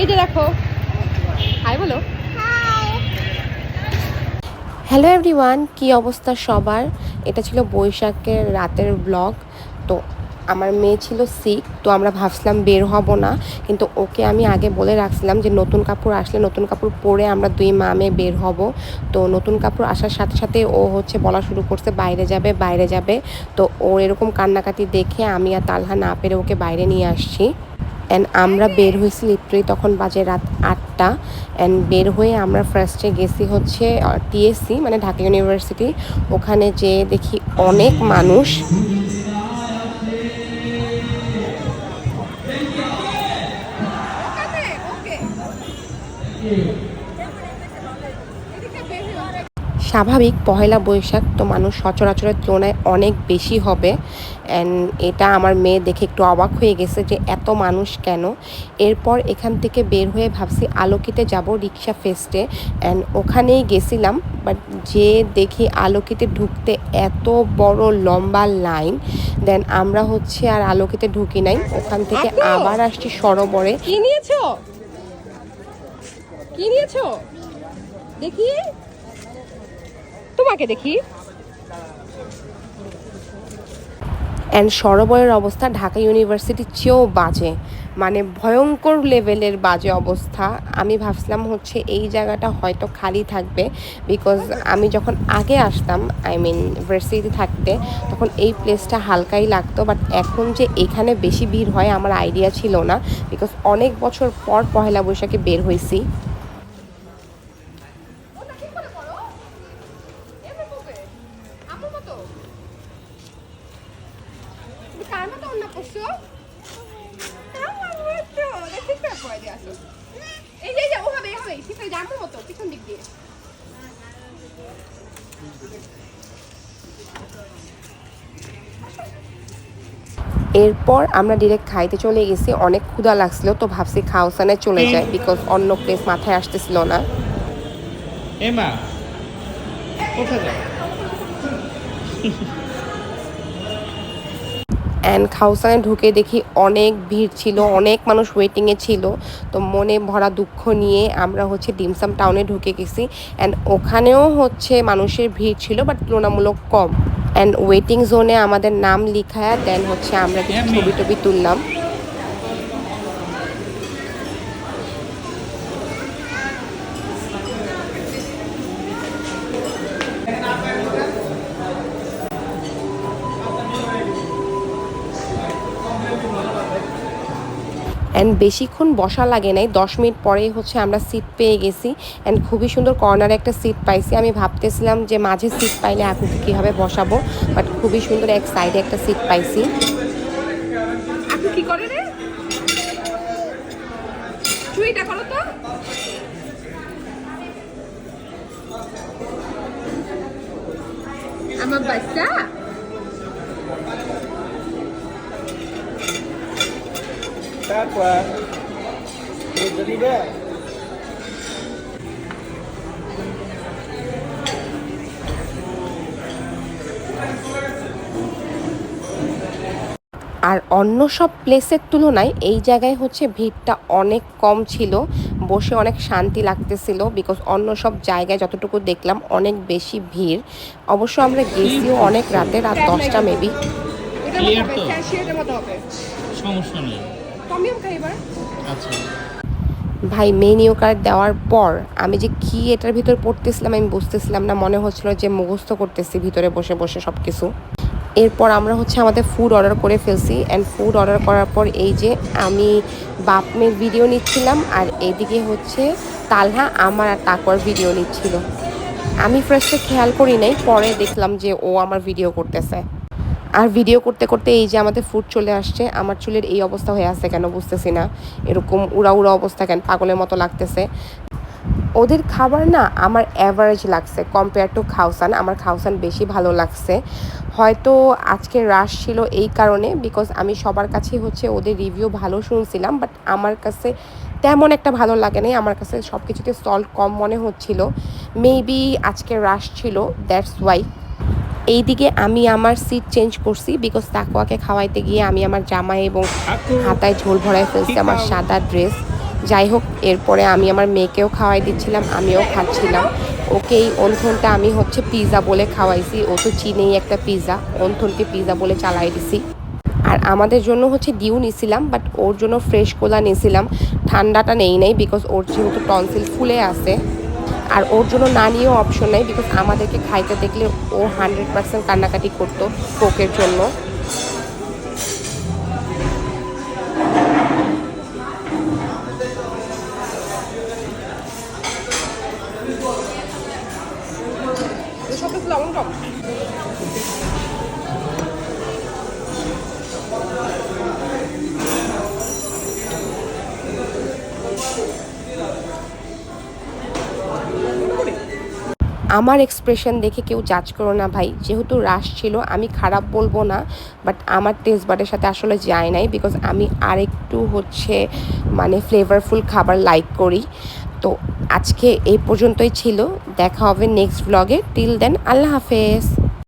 এই যে দেখো। হাই বলো। হ্যালো এভরিওয়ান কি অবস্থা সবার? এটা ছিল বৈশাখের রাতের ব্লগ তো আমার মেয়ে ছিল সিক তো আমরা ভাবছিলাম বের হব না। কিন্তু ওকে আমি আগে বলে রাখছিলাম যে নতুন কাপড় আসলে নতুন কাপড় পরে আমরা দুই মা মেয়ে বের হব। তো নতুন কাপড় আসার সাথে সাথে ও হচ্ছে বলা শুরু করছে বাইরে যাবে বাইরে যাবে। তো ওর এরকম কান্নাকাটি দেখে আমি আর তালহা না পেরে ওকে বাইরে নিয়ে আসছি। অ্যান্ড আমরা বের হয়েছি লিটারি তখন বাজে রাত আটটা। অ্যান্ড বের হয়ে আমরা ফার্স্টে গেছি হচ্ছে টিএসসি মানে ঢাকা ইউনিভার্সিটি ওখানে যে দেখি অনেক মানুষ। স্বাভাবিক পহেলা বৈশাখ তো মানুষ সচরাচরের তুলনায় অনেক বেশি হবে। অ্যান্ড এটা আমার মেয়ে দেখে একটু অবাক হয়ে গেছে যে এত মানুষ কেন? এরপর এখান থেকে বের হয়ে ভাবছি আলোকিতে যাব রিক্সা ফেস্টে। অ্যান্ড ওখানেই গেছিলাম বাট যে দেখি আলোকিতে ঢুকতে এত বড় লম্বা লাইন দেন আমরা হচ্ছে আর আলোকিতে ঢুকি নাই। ওখান থেকে আবার আসছি সরোবরে। কি নিয়েছো? কি নিয়েছো? দেখি। তোমাকে দেখি। অ্যান্ড সরোবরের অবস্থা ঢাকা ইউনিভার্সিটির চেয়েও বাজে মানে ভয়ঙ্কর লেভেলের বাজে অবস্থা। আমি ভাবছিলাম হচ্ছে এই জায়গাটা হয়তো খালি থাকবে বিকজ আমি যখন আগে আসতাম আই মিন ভার্সিটি থাকতে, তখন এই প্লেসটা হালকাই লাগতো বাট এখন যে এখানে বেশি ভিড় হয়, আমার আইডিয়া ছিল না বিকজ অনেক বছর পর পহেলা বৈশাখে বের হয়েছি। এই যে যে হবে মতো পিছন দিক দিয়ে এরপর আমরা ডিরেক্ট খাইতে চলে গেছি। অনেক ক্ষুধা লাগছিল তো ভাবছি খাওসানে চলে যায় বিকজ অন্য প্লেস মাথায় আসতেছিল না। এমা কোথায় যাও? অ্যান্ড খাউসানে ঢুকে দেখি অনেক ভিড় ছিল অনেক মানুষ ওয়েটিংয়ে ছিল। তো মনে ভরা দুঃখ নিয়ে আমরা হচ্ছে ডিমসাম টাউনে ঢুকে গেছি। অ্যান্ড ওখানেও হচ্ছে মানুষের ভিড় ছিল বাট তুলনামূলক কম। অ্যান্ড ওয়েটিং জোনে আমাদের নাম লিখায় দেন হচ্ছে আমরা কিছু ছবি টবি তুললাম। অ্যান্ড বেশিক্ষণ বসা লাগে নাই। দশ মিনিট পরেই হচ্ছে আমরা সিট পেয়ে গেছি। অ্যান্ড খুবই সুন্দর কর্নারে একটা সিট পাইছি। আমি ভাবতেছিলাম যে মাঝে সিট পাইলে আপুকে কীভাবে বসাবো? বাট খুবই সুন্দর এক সাইডে একটা সিট পাইছি। আমার বাচ্চা? আর অন্য সব প্লেসের তুলনায় এই জায়গায় হচ্ছে ভিড়টা অনেক কম ছিল। বসে অনেক শান্তি লাগতেছিল বিকজ অন্য সব জায়গায় যতটুকু দেখলাম অনেক বেশি ভিড়। অবশ্য আমরা গেছিও অনেক রাতে, রাত দশটা মেবি সমস্যা নেই। টমিয়াম খাই এবার। আচ্ছা। ভাই মেনিউ কার্ড দেওয়ার পর আমি যে কি এটার ভিতর পড়তেছিলাম আমি বুঝতেছিলাম না মনে হচ্ছিল যে মুখস্থ করতেছি ভিতরে বসে বসে সব কিছু এরপর আমরা হচ্ছে আমাদের ফুড অর্ডার করে ফেলছি অ্যান্ড ফুড অর্ডার করার পর এই যে আমি বাপ মেয়ের ভিডিও নিচ্ছিলাম আর এদিকে হচ্ছে তালহা আমার আর তাকর ভিডিও নিচ্ছিল। আমি ফার্স্টে খেয়াল করি নাই পরে দেখলাম যে ও আমার ভিডিও করতেছে। আর ভিডিও করতে করতে এই যে আমাদের ফুড চলে আসছে, আমার চুলের এই অবস্থা হয়ে আছে কেন বুঝতেছি না। এরকম উড়া উড়া অবস্থা কেন? পাগলের মতো লাগতেছে। ওদের খাবার না আমার অ্যাভারেজ লাগছে কম্পেয়ার টু খাওসান। আমার খাওসান বেশি ভালো লাগছে। হয়তো আজকে রাশ ছিল এই কারণে বিকজ আমি সবার কাছে হচ্ছে ওদের রিভিউ ভালো শুনছিলাম বাট আমার কাছে তেমন একটা ভালো লাগে নাই। আমার কাছে সব কিছুতে সল্ট কম মনে হচ্ছিল। মেবি আজকে রাশ ছিল দ্যাটস ওয়াই এইদিকে আমি আমার সিট চেঞ্জ করছি বিকজ তাকুয়াকে খাওয়াইতে গিয়ে আমি আমার জামা এবং হাতায় ঝোল ভরায় ফেলছি আমার সাদা ড্রেস যাই হোক এরপরে আমি আমার মেয়েকেও খাওয়াই দিচ্ছিলাম আমিও খাচ্ছিলাম। ওকে এই অন্থনটা আমি হচ্ছে পিৎজা বলে খাওয়াইছি। ও তো চিনেই একটা পিৎজা অন্থনকে পিৎজা বলে চালাই দিছি। আর আমাদের জন্য হচ্ছে ডিউ নিছিলাম বাট ওর জন্য ফ্রেশ কোলা নিছিলাম। ঠান্ডাটা নেই নাই বিকজ ওর যেহেতু টনসিল ফুলে আছে। আর ওর জন্য না নিয়েও অপশন নেই বিকজ আমাদেরকে খাইতে দেখলে ও হান্ড্রেড পার্সেন্ট কান্নাকাটি করতো কোকের জন্য। আমার এক্সপ্রেশন দেখে কেউ জাজ করো না ভাই। যেহেতু রাশ ছিল, আমি খারাপ বলব না বাট আমার টেস্ট বাটের সাথে আসলে যায় নাই বিকজ আমি আরেকটু হচ্ছে মানে ফ্লেভারফুল খাবার লাইক করি। তো আজকে এই পর্যন্তই ছিল। দেখা হবে নেক্সট ব্লগে টিল দেন আল্লাহ হাফেজ।